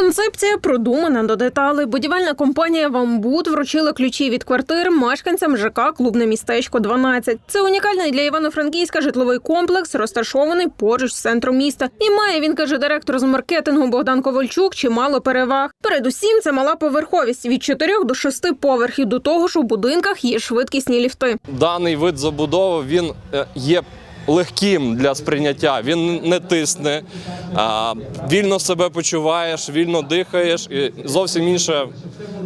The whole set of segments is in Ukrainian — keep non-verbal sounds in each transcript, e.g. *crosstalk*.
Концепція продумана до деталей. Будівельна компанія «Вамбут» вручила ключі від квартир мешканцям ЖК «Клубне містечко 12». Це унікальний для Івано-Франківська житловий комплекс, розташований поруч з центром міста. І має він, каже директор з маркетингу Богдан Ковальчук, чимало переваг. Передусім, це мала поверховість від 4 до 6 поверхів. До того ж, у будинках є швидкісні ліфти. Даний вид забудови він е, є легким для сприйняття. Він не тисне, вільно себе почуваєш, вільно дихаєш. І зовсім інше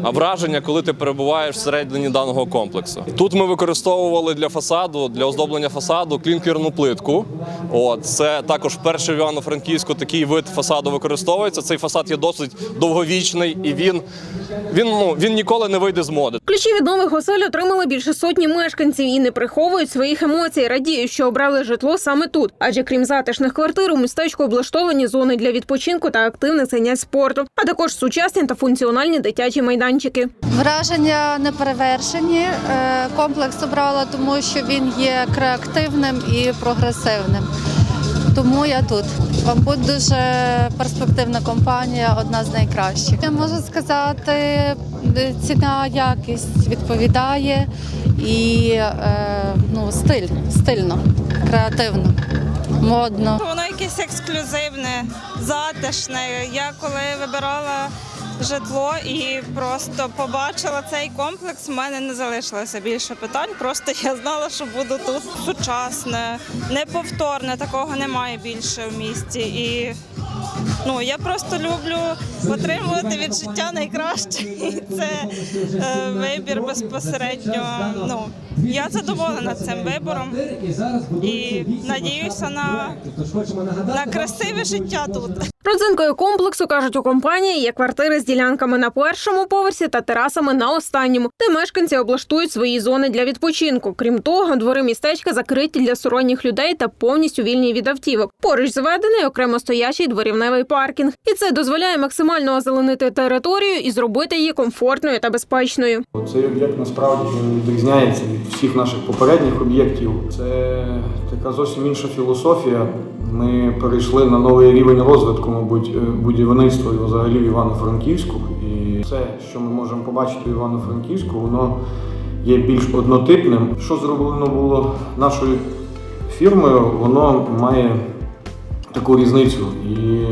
враження, коли ти перебуваєш всередині даного комплексу. Тут ми використовували для фасаду, для оздоблення фасаду клінкерну плитку. От це також перший в Івано-Франківську такий вид фасаду використовується. Цей фасад є досить довговічний і він, він, ну, він ніколи не вийде з моди. Ключі від нових осель отримали більше сотні мешканців і не приховують своїх емоцій. Радіють, що обрали житло саме тут. Адже крім затишних квартир, у містечку облаштовані зони для відпочинку та активних занять спорту, а також сучасні та функціональні дитячі майданчики. Враження неперевершені. Е, Комплекс обрала, тому що він є креативним і прогресивним. Тому я тут. Бамбут дуже перспективна компанія, одна з найкращих. Я можу сказати, ціна якість відповідає і е, ну, стиль, стильно, креативно, модно. Воно якесь ексклюзивне, затишне. Я коли вибирала житло і просто побачила цей комплекс, в мене не залишилося більше питань. Просто я знала, що буду тут сучасне, неповторне, такого немає більше в місті. І ну, я просто люблю отримувати від життя найкраще. *laughs* І це е, вибір безпосередньо. Ну, я задоволена цим вибором і надіюся на, на красиве життя тут. Родзинкою комплексу кажуть у компанії є квартири з ділянками на першому поверсі та терасами на останньому, де мешканці облаштують свої зони для відпочинку. Крім того, двори містечка закриті для сторонніх людей та повністю вільні від автівок. Поруч зведений окремо стоячий дворівневий паркінг, і це дозволяє максимально озеленити територію і зробити її комфортною та безпечною. Цей об'єкт насправді відрізняється від всіх наших попередніх об'єктів. Це така зовсім інша філософія. Ми перейшли на новий рівень розвитку, мабуть, е, будівництва і взагалі в Івано-Франківську. І все, що ми можемо побачити в Івано-Франківську, воно є більш однотипним. Що зроблено було нашою фірмою, воно має таку різницю. І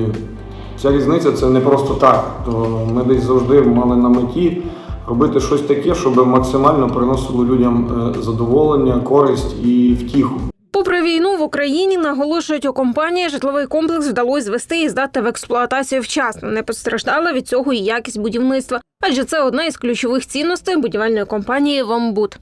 ця різниця це не просто так. То ми десь завжди мали на меті робити щось таке, щоб максимально приносило людям е, задоволення, користь і втіху. Війну в Україні наголошують у компанії, житловий комплекс вдалося звести і здати в експлуатацію вчасно. Не постраждала від цього і якість будівництва, адже це одна із ключових цінностей будівельної компанії «Вамбут».